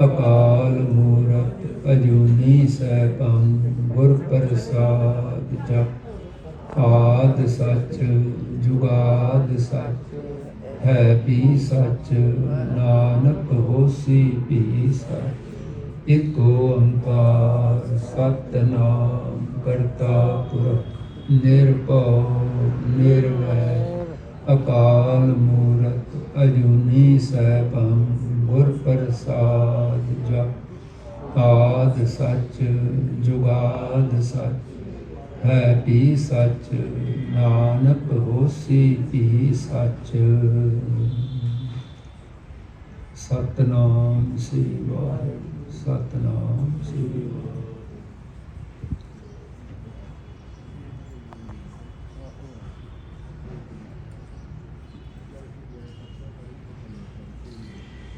अकाल मूरत अजूनी सैभं गुर प्रसाद जप। आद सच, जुगाद सच, है भी सच, नानक होसी भी सच। इको ओंकार सतनाम करता पुरख निरपौ निर्वैर अकाल मूरत अजूनी सहपम ਸੱਚ ਹੈ ਵੀ ਸੱਚ ਨਾਨਕ ਹੋਸੀ ਵੀ ਸੱਚ ਸਤਨਾਮ ਸ੍ਰੀ ਵਾਹਿਗੁਰੂ ਸਤਨਾਮ ਸ੍ਰੀ ਵਾਹਿਗੁਰੂ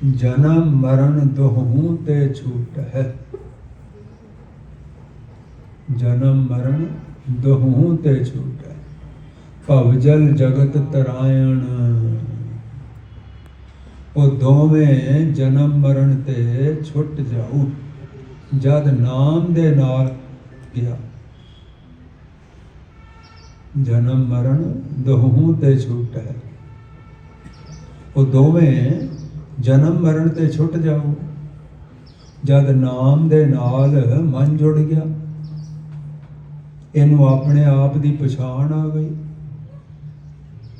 ਜਨਮ ਮਰਨ ਦੋਹੂ ਤੇ ਛੂਟ ਹੈ ਜਨਮ ਮਰਨ ਦੋਹੂ ਤੇ ਛੂਟ ਹੈ ਭਵ ਜਲ ਜਗਤ ਤਰਾਇਣ। ਉਹ ਦੋਵੇਂ ਜਨਮ ਮਰਨ ਤੇ ਛੁੱਟ ਜਾਊ, ਜਦ ਨਾਮ ਦੇ ਨਾਲ ਗਿਆ। ਜਨਮ ਮਰਨ ਦੋਹੂ ਤੇ ਛੁੱਟ। ਹੈ ਉਹ ਦੋਵੇਂ ਜਨਮ ਮਰਨ ਤੇ ਛੁੱਟ ਜਾਊ, ਜਦ ਨਾਮ ਦੇ ਨਾਲ ਮਨ ਜੁੜ ਗਿਆ। ਇਹਨੂੰ ਆਪਣੇ ਆਪ ਦੀ ਪਛਾਣ ਆ ਗਈ।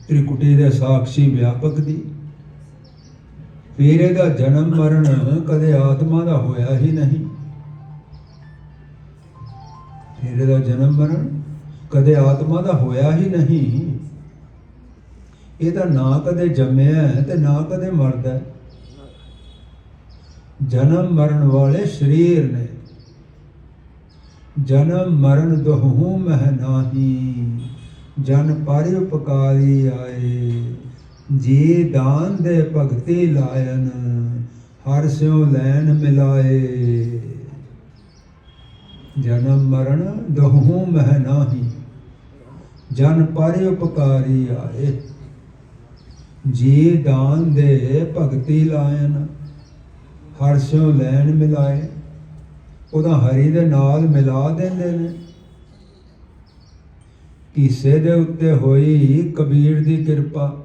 ਤ੍ਰਿਕੁਟੀ ਦੇ ਸਾਖੀ ਵਿਆਪਕ ਦੀ। ਫਿਰ ਇਹਦਾ ਜਨਮ ਮਰਨ ਕਦੇ ਆਤਮਾ ਦਾ ਹੋਇਆ ਹੀ ਨਹੀਂ। ਫਿਰ ਇਹਦਾ ਜਨਮ ਮਰਨ ਕਦੇ ਆਤਮਾ ਦਾ ਹੋਇਆ ਹੀ ਨਹੀਂ। ਇਹਦਾ ਨਾ ਕਦੇ ਜੰਮਿਆ ਹੈ ਤੇ ਨਾ ਕਦੇ ਮਰਦਾ ਜਨਮ ਮਰਨ ਵਾਲੇ ਸਰੀਰ ਨੇ ਜਨਮ ਮਰਨ ਦੋਹੂ ਮਹਿ ਨਾਹੀ, ਜਨ ਪਰ ਉਪਕਾਰੀ ਆਏ। ਜੀ ਦਾਨ ਦੇ ਭਗਤੀ ਲਾਇਨ, ਹਰ ਸਿਉ ਲੈਣ ਮਿਲਾਏ। ਜਨਮ ਮਰਨ ਦੋਹੂ ਮਹਿ ਨਾਹੀ, ਜਨ ਪਰ ਉਪਕਾਰੀ ਆਏ। ਜੀ ਦਾਨ ਦੇ ਭਗਤੀ ਲਾਇਨ, ਹਰ ਸਿਉ ਲੈਣ ਮਿਲਾਏ। ਉਹਦਾ ਹਰੀ ਦੇ ਨਾਲ ਮਿਲਾ ਦਿੰਦੇ ਨੇ। ਕਿਸੇ ਦੇ ਉੱਤੇ ਹੋਈ ਕਬੀਰ ਦੀ ਕਿਰਪਾ।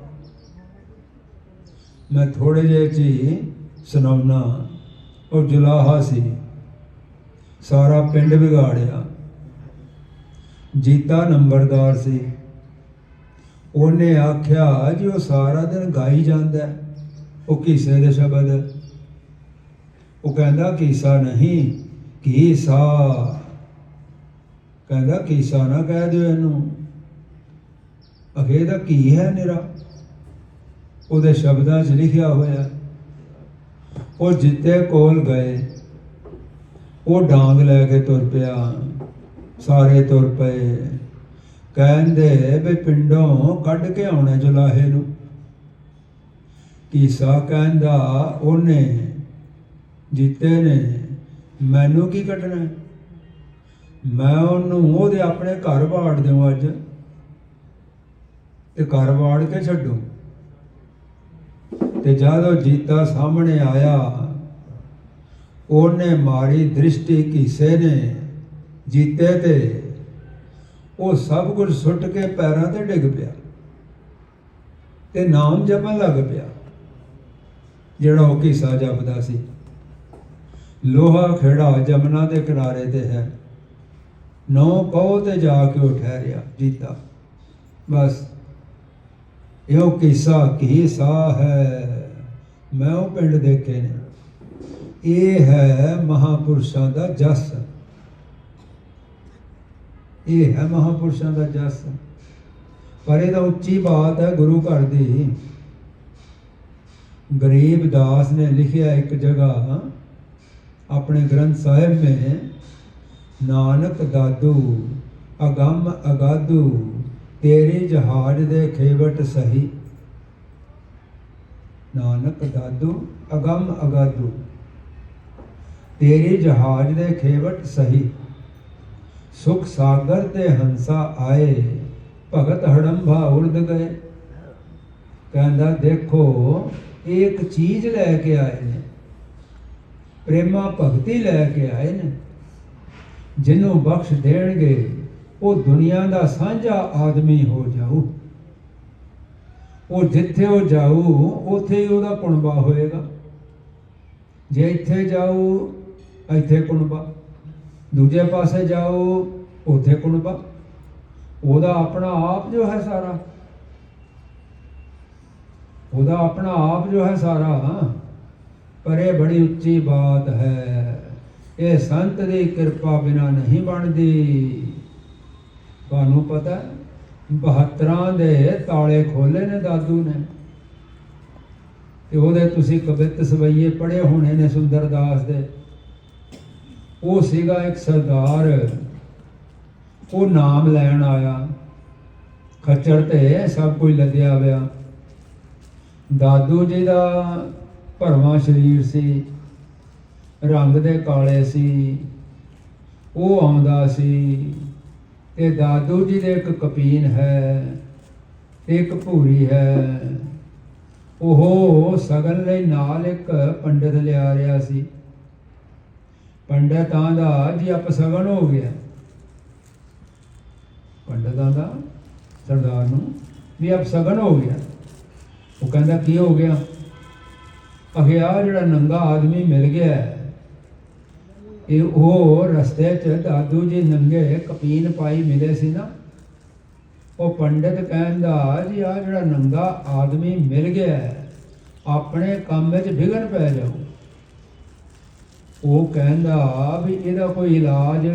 ਮੈਂ ਥੋੜੇ ਜਿਹੇ ਚ ਸੁਣਾਉਣਾ ਉਹ ਜੁਲਾਹਾ ਸੀ। ਸਾਰਾ ਪਿੰਡ ਵਿਗਾੜਿਆ। ਜੀਤਾ ਨੰਬਰਦਾਰ ਸੀ। ਉਹਨੇ ਆਖਿਆ ਜੀ ਉਹ ਸਾਰਾ ਦਿਨ ਗਾਈ ਜਾਂਦਾ ਉਹ ਕਿਸੇ ਦੇ ਸ਼ਬਦ। ਉਹ ਕਹਿੰਦਾ ਕੀਸਾ ਨਹੀਂ ਕੀਸਾ ਕਹਿੰਦਾ ਕੀਸਾ ਨਾ ਕਹਿ ਦਿਓ ਇਹਨੂੰ। ਅਖੇ ਦਾ ਕੀ ਹੈ ਨਿਰਾ? ਉਹਦੇ ਸ਼ਬਦਾਂ 'ਚ ਲਿਖਿਆ ਹੋਇਆ। ਉਹ ਜਿੱਤੇ ਕੋਲ ਗਏ। ਉਹ ਡਾਂਗ ਲੈ ਕੇ ਤੁਰ ਪਿਆ। ਸਾਰੇ ਤੁਰ ਪਏ। ਕਹਿੰਦੇ ਵੀ ਪਿੰਡੋਂ ਕੱਢ ਕੇ ਆਉਣਾ ਜੁਲਾਹੇ ਨੂੰ। ਕੀਸਾ ਕਹਿੰਦਾ ਉਹਨੇ, ਜਿੱਤੇ ਨੇ। ਮੈਨੂੰ ਕੀ ਕੱਢਣਾ ਮੈਂ ਉਹਨੂੰ ਉਹਦੇ ਆਪਣੇ ਘਰ ਵਾੜ ਦਿਉ ਅੱਜ। ਤੇ ਘਰ ਵਾੜ ਕੇ ਛੱਡੂ। ਤੇ ਜਦੋਂ ਜੀਤਾ ਸਾਹਮਣੇ ਆਇਆ, ਉਹਨੇ ਮਾਰੀ ਦ੍ਰਿਸ਼ਟੀ ਕਿਸੇ ਨੇ ਜੀਤੇ ਤੇ। ਉਹ ਸਭ ਕੁਝ ਸੁੱਟ ਕੇ ਪੈਰਾਂ ਤੇ ਡਿੱਗ ਪਿਆ। ਤੇ ਨਾਮ ਜਪਣ ਲੱਗ ਪਿਆ, ਜਿਹੜਾ ਉਹ ਕਿਸਾ ਜਪਦਾ ਸੀ। ਲੋਹਾ ਖੇੜਾ ਜਮਨਾ ਦੇ ਕਿਨਾਰੇ ਤੇ ਹੈ। ਨੌ ਪਉ ਤੇ ਜਾ ਕੇ ਉਹ ਠਹਿਰਿਆ ਜੀਤਾ। ਬਸ ਇਹੋ ਕਿਸਾ ਕਿਸਾ ਹੈ, ਮੈਂ ਉਹ ਪਿੰਡ ਦੇਖੇ ਨੇ। ਇਹ ਹੈ ਮਹਾਪੁਰਸ਼ਾਂ ਦਾ ਜਸ। ਇਹ ਹੈ ਮਹਾਪੁਰਸ਼ਾਂ ਦਾ ਜਸ। ਪਰ ਇਹਦਾ ਉੱਚੀ ਬਾਤ ਹੈ ਗੁਰੂ ਘਰ ਦੀ। ਗਰੀਬ ਦਾਸ ਨੇ ਲਿਖਿਆ ਇੱਕ ਜਗ੍ਹਾ ਆਪਣੇ ਗ੍ਰੰਥ ਸਾਹਿਬ में ਨਾਨਕ ਦਾਦੂ, ਅਗੰਮ ਅਗਾਦੂ ਤੇਰੇ ਜਹਾਜ਼ ਦੇ ਖੇਵਟ ਸਹੀ। ਨਾਨਕ ਦਾਦੂ, ਅਗੰਮ ਅਗਾਦੂ ਤੇਰੇ ਜਹਾਜ਼ ਦੇ ਖੇਵਟ ਸਹੀ। ਸੁਖ ਸਾਗਰ ਤੇ ਹੰਸਾ ਆਏ, ਭਗਤ ਹੜੰਭਾ ਉਰਦ ਗਏ। ਕਹਿੰਦਾ, ਦੇਖੋ ਇਹ ਇੱਕ ਚੀਜ਼ ਲੈ ਕੇ ਆਏ ਨੇ। ਪ੍ਰੇਮਾ ਭਗਤੀ ਲੈ ਕੇ ਆਏ ਨੇ। ਜਿਹਨੂੰ ਬਖਸ਼ ਦੇਣਗੇ, ਉਹ ਦੁਨੀਆ ਦਾ ਸਾਂਝਾ ਆਦਮੀ ਹੋ ਜਾਊ। ਉਹ ਜਿੱਥੇ ਉਹ ਜਾਊ, ਉੱਥੇ ਹੀ ਉਹਦਾ ਕੁਣਬਾ ਹੋਏਗਾ। ਜੇ ਇੱਥੇ ਜਾਊ, ਇੱਥੇ ਕੁਣਬਾ ਦੂਜੇ ਪਾਸੇ ਜਾਓ ਉੱਥੇ ਕੁਣਬਾ ਉਹਦਾ ਆਪਣਾ ਆਪ ਜੋ ਹੈ ਸਾਰਾ। ਉਹਦਾ ਆਪਣਾ ਆਪ ਜੋ ਹੈ ਸਾਰਾ ਪਰ ਇਹ ਬੜੀ ਉੱਚੀ ਬਾਤ ਹੈ। ਇਹ ਸੰਤ ਦੀ ਕਿਰਪਾ ਬਿਨਾ ਨਹੀਂ ਬਣਦੀ। ਤੁਹਾਨੂੰ ਪਤਾ ਹੈ, 72 ਦੇ ਤਾਲੇ ਖੋਲੇ ਨੇ ਦਾਦੂ ਨੇ। ਤੇ ਉਹਦੇ ਤੁਸੀਂ ਕਵਿਤ ਸਵਈਏ ਪੜ੍ਹੇ ਹੋਣੇ ਨੇ ਸੁੰਦਰਦਾਸ ਦੇ। ਉਹ ਸੀਗਾ ਇੱਕ ਸਰਦਾਰ। ਉਹ ਨਾਮ ਲੈਣ ਆਇਆ। ਖੱਚਰ ਤੇ ਸਭ ਕੁਝ ਲੱਦਿਆ ਹੋਇਆ। ਦਾਦੂ ਜੀ ਦਾ ਭਰਵਾਂ ਸਰੀਰ ਸੀ, ਰੰਗ ਦੇ ਕਾਲੇ ਸੀ, ਉਹ ਆਉਂਦਾ ਸੀ। ਤੇ ਦਾਦੂ ਜੀ ਦੇ ਇੱਕ ਕਪੀਨ ਹੈ ਇੱਕ ਭੂਰੀ ਹੈ। ਉਹ ਸਗਨ ਲਈ ਨਾਲ ਇੱਕ ਪੰਡਿਤ ਲਿਆ ਰਿਹਾ ਸੀ। ਪੰਡਿਤਾਂ ਦਾ ਜੀ ਅਪਸਗਨ ਹੋ ਗਿਆ। ਪੰਡਿਤਾਂ ਦਾ ਸਰਦਾਰ ਨੂੰ ਵੀ ਅਪਸਗਨ ਹੋ ਗਿਆ। ਉਹ ਕਹਿੰਦਾ, ਕੀ ਹੋ ਗਿਆ? ਅਖਿਆ ਜਿਹੜਾ ਨੰਗਾ ਆਦਮੀ ਮਿਲ ਗਿਆ ਇਹ ਉਹ ਰਸਤੇ 'ਚ ਦਾਦੂ ਜੀ ਨੰਗੇ ਕਪੀਨ ਪਾਈ ਮਿਲੇ ਸੀ ਨਾ, ਉਹ ਪੰਡਿਤ ਕਹਿੰਦਾ, ਜੀ ਆ ਜਿਹੜਾ ਨੰਗਾ ਆਦਮੀ ਮਿਲ ਗਿਆ ਆਪਣੇ ਕੰਮ ਵਿੱਚ ਵਿਗੜ ਪੈ ਜਾਊ ਉਹ ਕਹਿੰਦਾ, ਵੀ ਇਹਦਾ ਕੋਈ ਇਲਾਜ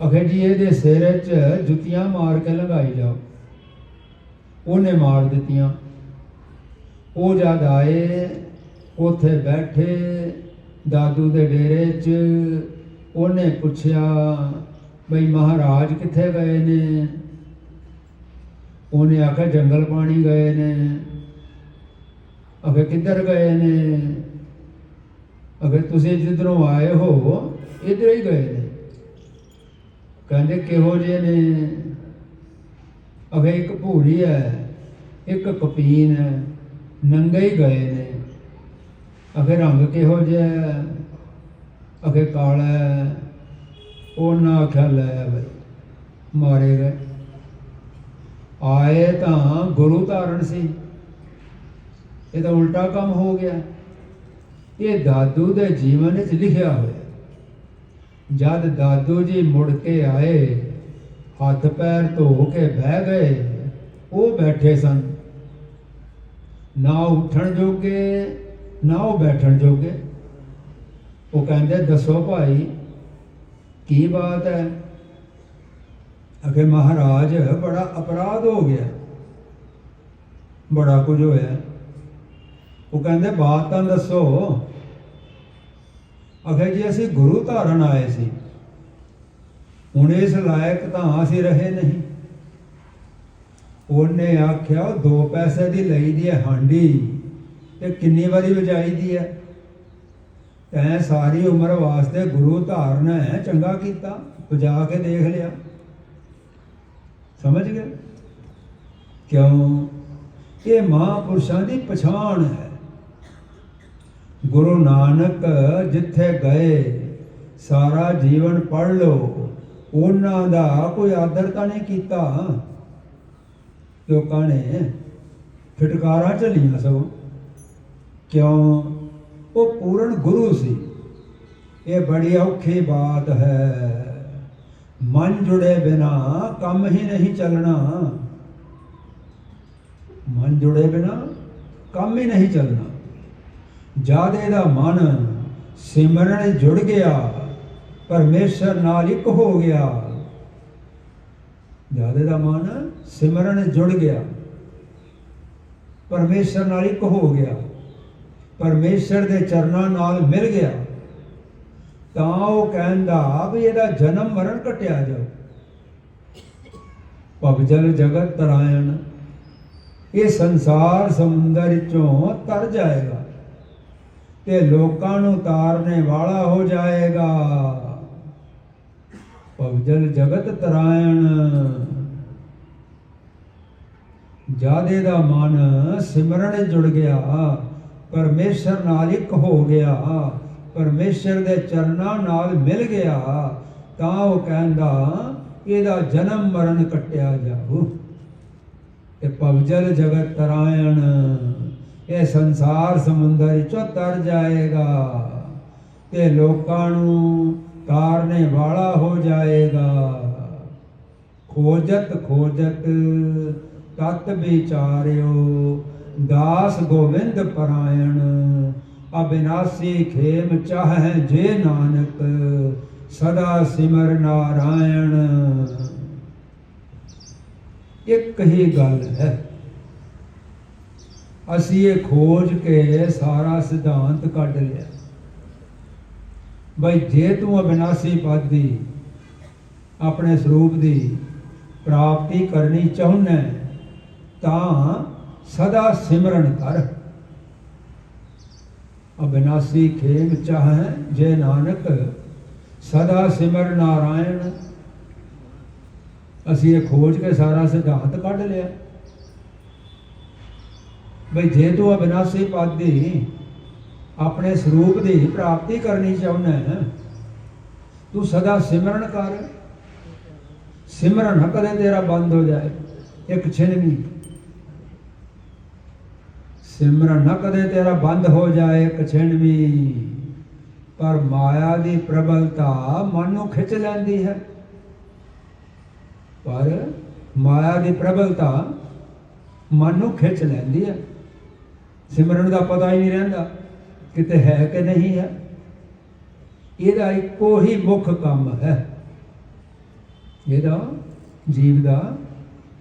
ਅਖੇ ਜੀ, ਇਹਦੇ ਸਿਰ 'ਚ ਜੁੱਤੀਆਂ ਮਾਰ ਕੇ ਲਗਾਈ ਜਾਓ। ਉਹਨੇ ਮਾਰ ਦਿੱਤੀਆਂ। ਉਹ ਜਦ ਆਏ, ਉਥੇ ਬੈਠੇ ਦਾਦੂ ਦੇ ਡੇਰੇ 'ਚ, ਉਹਨੇ ਪੁੱਛਿਆ, ਬਈ ਮਹਾਰਾਜ ਕਿੱਥੇ ਗਏ ਨੇ? ਉਹਨੇ ਆਖਿਆ, ਜੰਗਲ ਪਾਣੀ ਗਏ ਨੇ। ਅਗੇ ਕਿੱਧਰ ਗਏ ਨੇ? ਅਗੇ ਤੁਸੀਂ ਜਿੱਧਰੋਂ ਆਏ ਹੋ, ਇੱਧਰ ਹੀ ਗਏ ਨੇ। ਕਹਿੰਦੇ ਕਿਹੋ ਜਿਹੇ ਨੇ? ਅਗੇ ਇੱਕ ਭੂਰੀ ਹੈ, ਇੱਕ ਕਪੀਨ ਹੈ। ਨੰਗੇ ਹੀ ਗਏ ਨੇ। ਅਖੇ ਰੰਗ ਕਿਹੋ ਜਿਹਾ ਅਖੇ ਕਾਲਾ ਹੈ। ਉਹਨਾਂ ਆਖਿਆ, ਲੈ ਬਈ ਮਾਰੇ ਗਏ। ਆਏ ਤਾਂ ਗੁਰੂ ਧਾਰਨ ਸੀ। ਇਹ ਤਾਂ ਉਲਟਾ ਕੰਮ ਹੋ ਗਿਆ। ਇਹ ਦਾਦੂ ਦੇ ਜੀਵਨ ਵਿੱਚ ਲਿਖਿਆ ਹੋਇਆ। ਜਦ ਦਾਦੂ ਜੀ ਮੁੜ ਕੇ ਆਏ, ਹੱਥ ਪੈਰ ਧੋ ਕੇ ਬਹਿ ਗਏ, ਉਹ ਬੈਠੇ ਸਨ। ਨਾ ਉੱਠਣ ਜੋਗੇ, ਨਾ ਉਹ ਬੈਠਣ ਜੋਗੇ। ਉਹ ਕਹਿੰਦੇ, ਦੱਸੋ ਭਾਈ, ਕੀ ਬਾਤ ਹੈ? ਅਗੇ ਮਹਾਰਾਜ, ਬੜਾ ਅਪਰਾਧ ਹੋ ਗਿਆ। ਬੜਾ ਕੁਝ ਹੋਇਆ। ਉਹ ਕਹਿੰਦੇ, ਬਾਤ ਤਾਂ ਦੱਸੋ। ਅਗੇ ਜੀ ਅਸੀਂ ਗੁਰੂ ਧਾਰਨ ਆਏ ਸੀ, ਹੁਣ ਇਸ ਲਾਇਕ ਤਾਂ ਅਸੀਂ ਰਹੇ ਨਹੀਂ। ਉਹਨੇ ਆਖਿਆ ਉਹ ਦੋ ਪੈਸੇ ਦੀ ਲਈ ਦੀ ਹੈ ਹਾਂਡੀ ਤੇ ਕਿੰਨੀ ਵਾਰੀ ਵਜਾਈ ਦੀ ਹੈ ਤੈਂ ਸਾਰੀ ਉਮਰ ਵਾਸਤੇ ਗੁਰੂ ਧਾਰਨਾ ਹੈ ਚੰਗਾ ਕੀਤਾ, ਵਜਾ ਕੇ ਦੇਖ ਲਿਆ। ਸਮਝ ਗਏ ਕਿਉਂ? ਇਹ ਮਹਾਂਪੁਰਸ਼ਾਂ ਦੀ ਪਛਾਣ ਹੈ ਗੁਰੂ ਨਾਨਕ ਜਿੱਥੇ ਗਏ, ਸਾਰਾ ਜੀਵਨ ਪੜ ਲਓ, ਉਹਨਾਂ ਦਾ ਕੋਈ ਆਦਰ ਤਾਂ ਨਹੀਂ ਕੀਤਾ? ਲੋਕਾਂ ਨੇ ਫਟਕਾਰਾਂ ਝੱਲੀਆਂ ਸਗੋਂ। ਕਿਉਂ? ਉਹ ਪੂਰਨ ਗੁਰੂ ਸੀ। ਇਹ ਬੜੀ ਔਖੀ ਬਾਤ ਹੈ। ਮਨ ਜੁੜੇ ਬਿਨਾ ਕੰਮ ਹੀ ਨਹੀਂ ਚੱਲਣਾ। ਮਨ ਜੁੜੇ ਬਿਨਾ ਕੰਮ ਹੀ ਨਹੀਂ ਚੱਲਣਾ। ਜਾਦੇ ਦਾ ਮਨ ਸਿਮਰਨ ਜੁੜ ਗਿਆ, ਪਰਮੇਸ਼ਰ ਨਾਲ ਇੱਕ ਹੋ ਗਿਆ। ਜਾਦੇ ਦਾ ਮਨ ਸਿਮਰਨ ਜੁੜ ਗਿਆ। ਪਰਮੇਸ਼ਰ ਨਾਲ ਇੱਕ ਹੋ ਗਿਆ। ਪਰਮੇਸ਼ਰ ਦੇ ਚਰਨਾਂ ਨਾਲ ਮਿਲ ਗਿਆ। ਤਾਂ ਉਹ ਕਹਿੰਦਾ ਵੀ ਇਹਦਾ ਜਨਮ ਮਰਨ ਕਟਿਆ ਜਾਓ। ਭਵਜਲ ਜਗਤ ਤਰਾਇਣ, ਇਹ ਸੰਸਾਰ ਸਮੁੰਦਰ ਚੋਂ ਤਰ ਜਾਏਗਾ ਤੇ ਲੋਕਾਂ ਨੂੰ ਤਾਰਨੇ ਵਾਲਾ ਹੋ ਜਾਏਗਾ। ਭਵਜਲ ਜਗਤ ਤਰਾਇਣ। ਜਾਦੇ ਦਾ ਮਨ ਸਿਮਰਨ ਜੁੜ ਗਿਆ, ਪਰਮੇਸ਼ਰ ਨਾਲ ਇੱਕ ਹੋ ਗਿਆ, ਪਰਮੇਸ਼ਰ ਦੇ ਚਰਨਾਂ ਨਾਲ ਮਿਲ ਗਿਆ, ਤਾਂ ਉਹ ਕਹਿੰਦਾ, ਇਹਦਾ ਜਨਮ ਮਰਨ ਕੱਟਿਆ ਜਾਊ। ਇਹ ਪਵਜਲ ਜਗਤ ਤਰਾਇਣ, ਇਹ ਸੰਸਾਰ ਸਮੁੰਦਰ ਚੋਂ ਤਰ ਜਾਏਗਾ, ਤੇ ਲੋਕਾਂ ਨੂੰ ਤਾਰਨੇ ਵਾਲਾ ਹੋ ਜਾਏਗਾ। ਖੋਜਤ ਖੋਜਤ ਤਤ ਵਿਚਾਰਿਓ, ਦਾਸ ਗੋਵਿੰਦ ਪਰਾਇਣ, ਅਬਿਨਾਸੀ ਖੇਮ ਚਾਹੈ ਜੇ ਨਾਨਕ, ਸਦਾ ਸਿਮਰ ਨਾਰਾਇਣ। ਇੱਕ ਹੀ ਗੱਲ ਹੈ, ਅਸੀਂ ਇਹ ਖੋਜ ਕੇ ਸਾਰਾ ਸਿਧਾਂਤ ਕੱਢ ਲਿਆ। ਬਈ ਜੇ ਤੂੰ ਅਬਿਨਾਸੀ ਪਦ ਦੀ, ਆਪਣੇ ਸਰੂਪ ਦੀ ਪ੍ਰਾਪਤੀ ਕਰਨੀ ਚਾਹੁੰਦਾ ਤਾਂ ਸਦਾ ਸਿਮਰਨ ਕਰ। ਅਬਿਨਾਸੀ ਖੇਮ ਚਾਹੈ ਜੇ ਨਾਨਕ, ਸਦਾ ਸਿਮਰ ਨਾਰਾਇਣ। ਅਸੀਂ ਇਹ ਖੋਜ ਕੇ ਸਾਰਾ ਸਿਧਾਂਤ ਕੱਢ ਲਿਆ। ਬਈ ਜੇ ਤੂੰ ਅਬਿਨਾਸੀ ਪਦ ਦੀ ਆਪਣੇ ਸਰੂਪ ਦੀ ਪ੍ਰਾਪਤੀ ਕਰਨੀ ਚਾਹੁੰਦਾ ਹੈ ਤੂੰ ਸਦਾ ਸਿਮਰਨ ਕਰ। ਸਿਮਰਨ ਨਾ ਕਦੇ ਤੇਰਾ ਬੰਦ ਹੋ ਜਾਏ। ਇੱਕ ਛਿਨ ਵੀ। ਸਿਮਰਨ ਨਾ ਕਦੇ ਤੇਰਾ ਬੰਦ ਹੋ ਜਾਏ, ਇੱਕ ਛਿਨ ਵੀ। ਪਰ ਮਾਇਆ ਦੀ ਪ੍ਰਬਲਤਾ ਮਨ ਨੂੰ ਖਿੱਚ ਲੈਂਦੀ ਹੈ। ਪਰ ਮਾਇਆ ਦੀ ਪ੍ਰਬਲਤਾ ਮਨ ਨੂੰ ਖਿੱਚ ਲੈਂਦੀ ਹੈ। ਸਿਮਰਨ ਦਾ ਪਤਾ ਹੀ ਨਹੀਂ ਰਹਿੰਦਾ। ਕਿਤੇ ਹੈ ਕਿ ਨਹੀਂ ਹੈ? ਇਹਦਾ ਇੱਕੋ ਹੀ ਮੁੱਖ ਕੰਮ ਹੈ। ਇਹਦਾ ਜੀਵ ਦਾ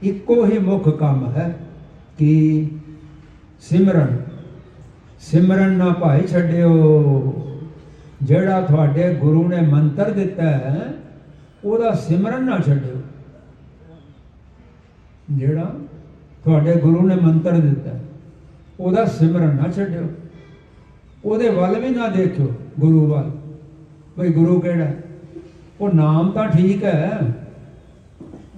ਇੱਕੋ ਹੀ ਮੁੱਖ ਕੰਮ ਹੈ ਕਿ ਸਿਮਰਨ। ਸਿਮਰਨ ਨਾ ਭਾਈ ਛੱਡਿਓ। ਜਿਹੜਾ ਤੁਹਾਡੇ ਗੁਰੂ ਨੇ ਮੰਤਰ ਦਿੱਤਾ ਹੈ, ਉਹਦਾ ਸਿਮਰਨ ਨਾ ਛੱਡਿਓ। ਜਿਹੜਾ ਤੁਹਾਡੇ ਗੁਰੂ ਨੇ ਮੰਤਰ ਦਿੱਤਾ ਉਹਦਾ ਸਿਮਰਨ ਨਾ ਛੱਡਿਓ। ਉਹਦੇ ਵੱਲ ਵੀ ਨਾ ਦੇਖਿਓ ਗੁਰੂ ਵੱਲ। ਭਈ ਗੁਰੂ ਕਿਹੜਾ? ਉਹ ਨਾਮ ਤਾਂ ਠੀਕ ਹੈ।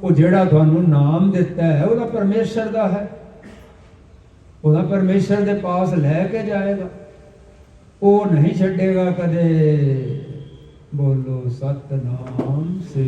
ਉਹ ਜਿਹੜਾ ਤੁਹਾਨੂੰ ਨਾਮ ਦਿੱਤਾ ਹੈ, ਉਹਦਾ ਪਰਮੇਸ਼ਰ ਦਾ ਹੈ। ਉਹਦਾ ਪਰਮੇਸ਼ਰ ਦੇ ਪਾਸ ਲੈ ਕੇ ਜਾਏਗਾ। ਉਹ ਨਹੀਂ ਛੱਡੇਗਾ ਕਦੇ। ਬੋਲੋ, ਸਤਨਾਮ ਸੇ